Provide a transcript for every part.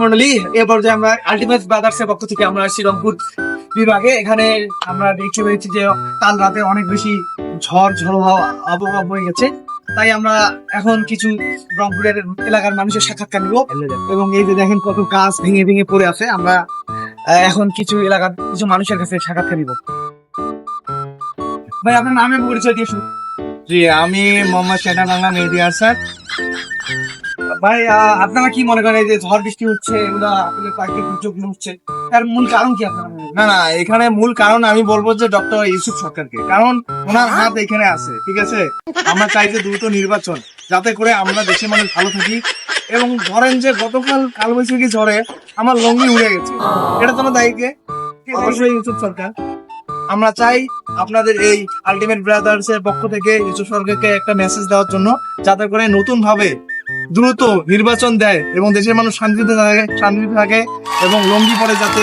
মন্ডলী এরপর যে আমরা আলটিমেট ব্রাদার্স এর পক্ষ থেকে আমরা রংপুর বিভাগে। এখানে আমরা দেখতে পেয়েছি যে কাল রাতে অনেক বেশি ঝড় ঝড়ো হাওয়া আবহাওয়া বয়ে গেছে। তাই আমরা এখন কিছু রংপুরের এলাকার মানুষের সাক্ষাৎকার নিব এবং এই যে দেখেন কত গাছ ভেঙে ভেঙে পড়ে আছে, আমরা এখন কিছু এলাকার কিছু মানুষের কাছে সাক্ষাৎকার নিব। ভাই, আপনার নামে পরিচয় দিয়ে শুরু জি, আমি মোহাম্মদ শেটা বাংলা মেহেদি আসাদ। ভাই আপনারা কি মনে করেন এই যে ঝড় বৃষ্টি হচ্ছে এগুলা আপনাদের প্রাকৃতিক হচ্ছে তার মূল কারণ কি আপনারা না না এখানে মূল কারণ আমি বলব যে ডক্টর ইউসুফ সরকারকে কারণ ওনার হাত এখানে আছে ঠিক আছে? আমরা চাই যে দ্রুত নির্বাচন যাতে করে আমরা দেশের মানুষ ভালো থাকি। এবং ধরেন যে গতকাল কালবৈশাখী ঝড়ে আমার লঙ্গি উড়ে গেছে। এটা তো দায়ী কে অবশ্যই ইউসুফ সরকার। আমরা চাই আপনাদের এই আলটিমেট ব্রাদার্স এর পক্ষ থেকে ইউসুফ সরকারকে একটা মেসেজ দেওয়ার জন্য যাতে করে নতুন ভাবে দ্রুত নির্বাচন দেয় এবং দেশের মানুষ শান্তিতে থাকে শান্তিতে থাকে এবং লঙ্গি পরে যাতে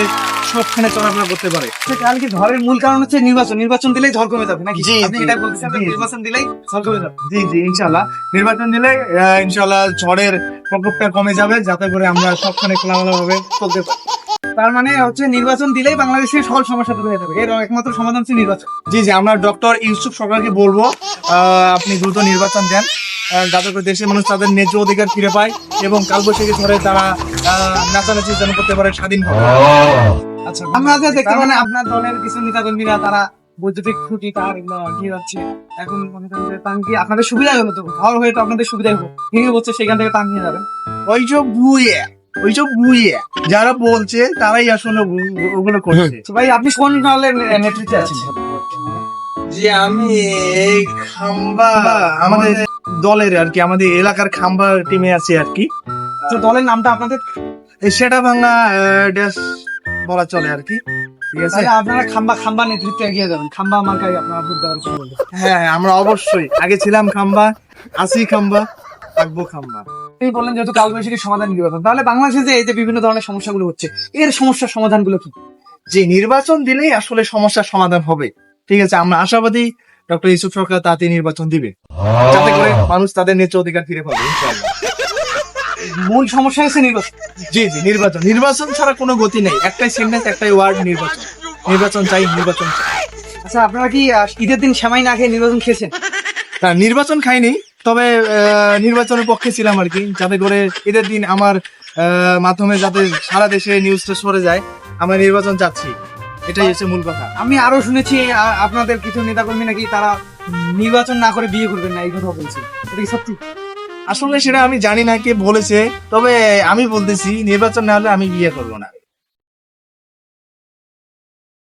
সবখানে চলাফেরা করতে পারে। তাহলে কি ঝড়ের মূল কারণ হচ্ছে নির্বাচন। নির্বাচন দিলেই ঝড় কমে যাবে নাকি? জি, এটা বলতেছেন নির্বাচন দিলেই ঝড় কমে যাবে? জি জি ইনশাল্লাহ নির্বাচন দিলে ঝড়ের প্রকোপটা কমে যাবে যাতে করে আমরা সবখানে খোলামেলা ভাবে চলতে পারি। তার মানে হচ্ছে নির্বাচন দিলেই বাংলাদেশের সকল সমস্যা দূর হয়ে যাবে। এর একমাত্র সমাধান হচ্ছে নির্বাচন। জি জি আমরা ডক্টর ইউসুফ সরকারকে বলব আহ, আপনি দ্রুত নির্বাচন দেন। যাতে করে দেশের মানুষ তাদের ন্যায্য অধিকার ফিরে পায় এবং কালবৈশাখী ঝড়ে তারা আহ, নাচানাচি যেন করতে পারে স্বাধীনভাবে আচ্ছা আমরা যে দেখতে মানে আপনার দলের কিছু নেতা কর্মীরা তারা বৈদ্যুতিক খুঁটি তার যাচ্ছে এখন মনে করেন যে তান কি আপনাদের সুবিধা হলো তো। ঝড় হয়ে তো আপনাদের সুবিধাই হোক ভেঙে বলছে সেখান থেকে তান নিয়ে যাবেন। ওই যে বুয়ে ওই যে বুয়ে যারা বলছে তারাই আসলে ওগুলো করছে। ভাই আপনি কোন দলের নেতৃত্বে আছেন? যে আমি এই খাম্বা আমাদের দলের আর কি আমাদের এলাকার খাম্বা টিমে আছে আর কি। তো দলের নামটা আপনাদের? সেটা ভাঙা ড্যাশ বলা চলে আর কি। ঠিক আছে? আপনারা খাম্বা খাম্বা নেতৃত্বে এগিয়ে যাবেন। খাম্বা মার্কাই আপনারা ভোট দেওয়ার কথা হ্যাঁ আমরা অবশ্যই। আগে ছিলাম খাম্বা আছি খাম্বা থাকব খাম্বা। আপনি বললেন যেহেতু কালবৈশাখী সমাধান নির্বাচন তাহলে বাংলাদেশে যে এই যে বিভিন্ন ধরনের সমস্যাগুলো হচ্ছে এর সমস্যার সমাধানগুলো কি? যে নির্বাচন দিলেই আসলে সমস্যার সমাধান হবে। ঠিক আছে আমরা আশাবাদী ডক্টর ইউসুফ সরকার তাতে নির্বাচন দিবে। যাতে করে মানুষ তাদের ন্যায্য অধিকার ফিরে পাবে। মূল সমস্যা হচ্ছে নির্বাচন। জি জি, নির্বাচন। নির্বাচন ছাড়া কোনো গতি নেই। একটাই সেন্টেন্স একটাই ওয়ার্ড নির্বাচন। নির্বাচন চাই, নির্বাচন আচ্ছা আপনারা কি ঈদের দিন সেমাই না খেয়ে নির্বাচন খেয়েছেন? না, নির্বাচন খাইনি, তবে নির্বাচনের পক্ষে ছিলাম আর কি। যাতে করে ঈদের দিন আমার মাধ্যমে যাতে সারা দেশে নিউজটা সরে যায়, আমরা নির্বাচন চাচ্ছি। এটাই হচ্ছে মূল কথা। আমি আরও শুনেছি আপনাদের কিছু নেতাকর্মী নাকি তারা নির্বাচন না করে বিয়ে করবেন না এই কথা বলছে। এটা কি সত্যি? আসলে সেটা আমি জানি না কে বলেছে তবে আমি বলতেছি নির্বাচন না হলে আমি বিয়ে করব না।